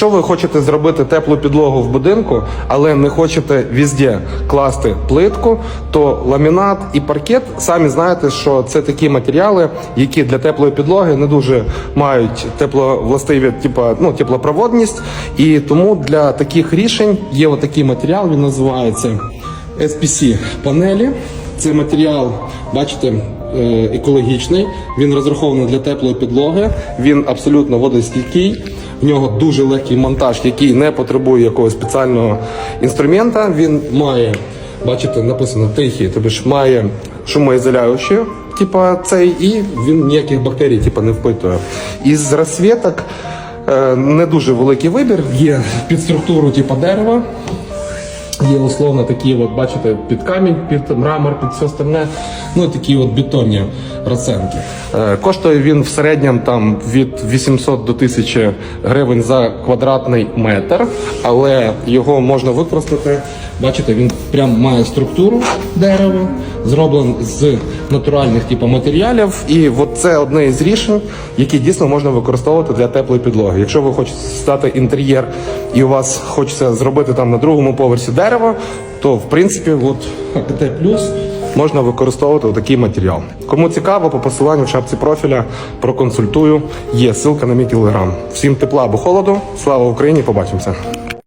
Якщо ви хочете зробити теплу підлогу в будинку, але не хочете везде класти плитку, то ламінат і паркет самі знаєте, що це такі матеріали, які для теплої підлоги не дуже мають тепловластиві, типа ну теплопроводність. І тому для таких рішень є отакий матеріал. Він називається SPC панелі. Це матеріал, бачите, е, екологічний. Він розрахований для теплої підлоги. Він абсолютно водостійкий. В нього дуже легкий монтаж, який не потребує якогось спеціального інструмента. Він має, бачите, написано тихий, тобі ж має шумоізоляючі, типа цей, і він ніяких бактерій типа, не впитує. Із розсвіток е, не дуже великий вибір. Є під структуру типа дерева. Є условно такі, от бачите, під камінь, під мрамор, під все остальне. Ну такі от бетонні розценки. Е, коштує він в середньому там від 800 до 1000 гривень за квадратний метр, але його можна використати. Бачите, він прям має структуру дерева, зроблений з натуральних типу, матеріалів. І от це одне із рішень, які дійсно можна використовувати для теплої підлоги. Якщо ви хочете стати інтер'єр і у вас хочеться зробити там на другому поверсі дерево, то в принципі, от АКТ плюс можна використовувати такий матеріал. Кому цікаво, по посиланню в шапці профіля проконсультую. Є ссылка на мій телеграм. Всім тепла або холоду. Слава Україні! Побачимося!